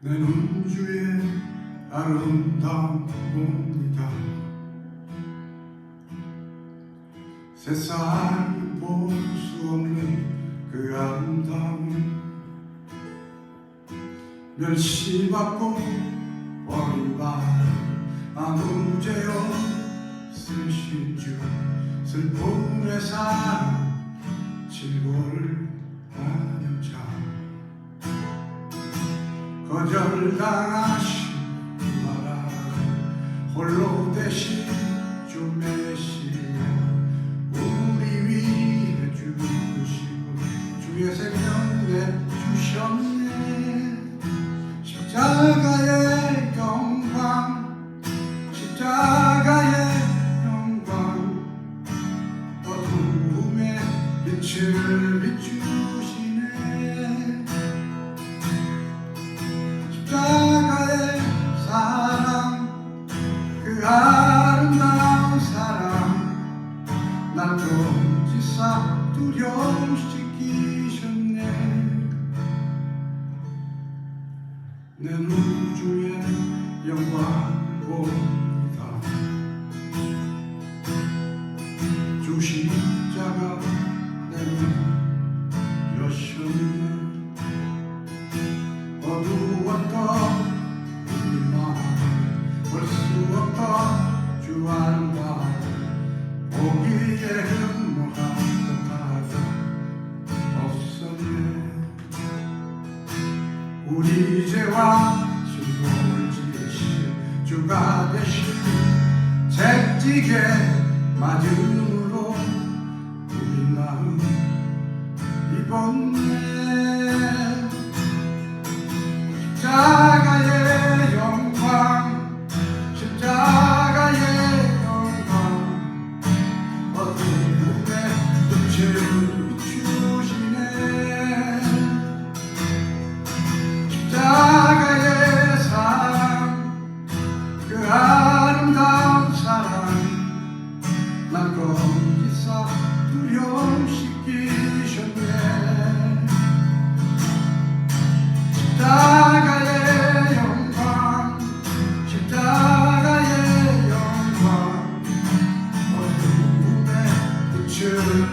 내 눈주의 아름다운 봅니다. 세상 볼수 없는 그 아름다움. 멸시받고 버림받은 아무 죄 없으신 주 슬픔의 사랑 즐거 거절당하시 마라. 홀로 대신 주 메시아 우리 위해 죽으시고 주의 생명 내주셨네. 십자가의 영광 십자가의 영광. 어둠의 빛을 비추시네 내 눈주의 영광 봅니다. 주 십자가 내눈 여셨네 어두웠던 우리 마음 볼수 없던 주 아름다움 보기에 주가 되신 채찍에 맞음으로 우리 마음 입었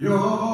Your